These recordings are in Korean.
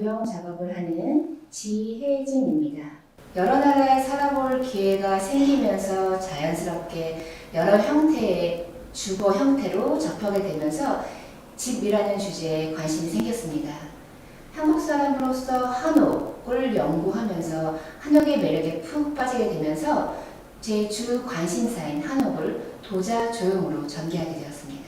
조형 작업을 하는 지혜진입니다. 여러 나라에 살아볼 기회가 생기면서 자연스럽게 여러 형태의 주거 형태로 접하게 되면서 집이라는 주제에 관심이 생겼습니다. 한국 사람으로서 한옥을 연구하면서 한옥의 매력에 푹 빠지게 되면서 제 주 관심사인 한옥을 도자 조형으로 전개하게 되었습니다.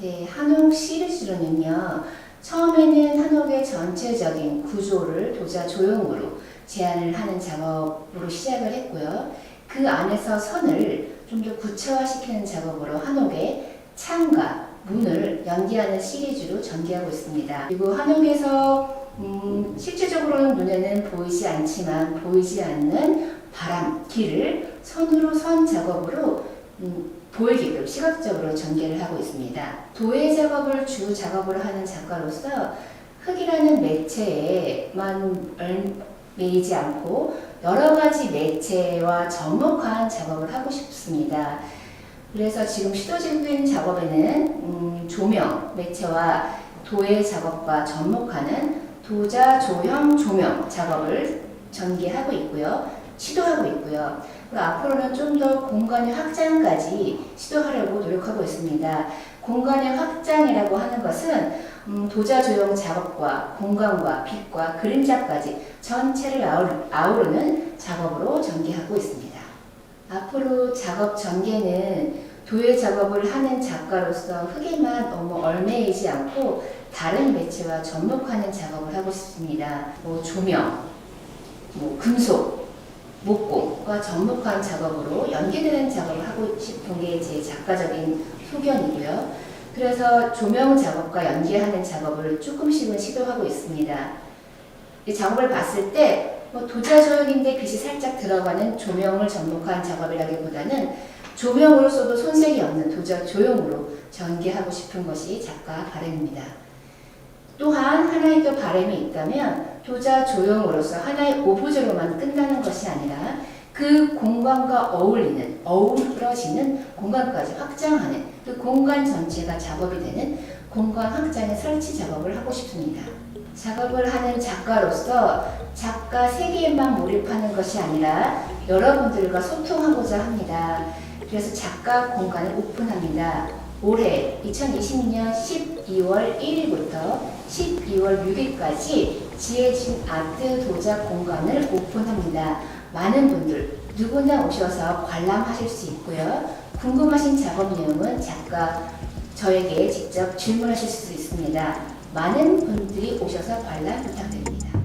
네, 한옥 시리즈로는요. 처음에는 한옥의 전체적인 구조를 도자 조형으로 제안을 하는 작업으로 시작을 했고요. 그 안에서 선을 좀 더 구체화시키는 작업으로 한옥의 창과 문을 연기하는 시리즈로 전개하고 있습니다. 그리고 한옥에서 음, 실제적으로는 눈에는 보이지 않지만 보이지 않는 바람, 길을 선으로 선 작업으로 음, 보이게끔 시각적으로 전개를 하고 있습니다. 도예 작업을 주 작업으로 하는 작가로서 흙이라는 매체에만 매이지 않고 여러 가지 매체와 접목한 작업을 하고 싶습니다. 그래서 지금 시도 중인 작업에는 음, 조명 매체와 도예 작업과 접목하는 도자 조형 조명 작업을 전개하고 있고요. 시도하고 있고요. 앞으로는 좀 더 공간의 확장까지 시도하려고 노력하고 있습니다. 공간의 확장이라고 하는 것은 음, 도자 조형 작업과 공간과 빛과 그림자까지 전체를 아우르, 아우르 는 작업으로 전개하고 있습니다. 앞으로 작업 전개는 도예 작업을 하는 작가로서 흙에만 너무 얼매이지 않고 다른 매체와 접목하는 작업을 하고 싶습니다. 뭐 조명, 뭐 금속, 목공과 접목한 작업으로 연계되는 작업을 하고 싶은 게 제 작가적인 소견이고요. 그래서 조명 작업과 연계하는 작업을 조금씩은 시도하고 있습니다. 이 작업을 봤을 때 뭐 도자 조형인데 빛이 살짝 들어가는 조명을 접목한 작업이라기보다는 조명으로서도 손색이 없는 도자 조형으로 전개하고 싶은 것이 작가 바람입니다. 하나의 또 바람이 있다면 도자 조형으로서 하나의 오브제로만 끝나는 것이 아니라 그 공간과 어울리는 어우러지는 공간까지 확장하는 그 공간 전체가 작업이 되는 공간 확장의 설치 작업을 하고 싶습니다. 작업을 하는 작가로서 작가 세계에만 몰입하는 것이 아니라 여러분들과 소통하고자 합니다. 그래서 작가 공간을 오픈합니다. 올해 2022년 12월 1일부터 12월 6일까지 지혜진 아트 도자 공간을 오픈합니다. 많은 분들 누구나 오셔서 관람하실 수 있고요. 궁금하신 작업 내용은 작가 저에게 직접 질문하실 수 있습니다. 많은 분들이 오셔서 관람 부탁드립니다.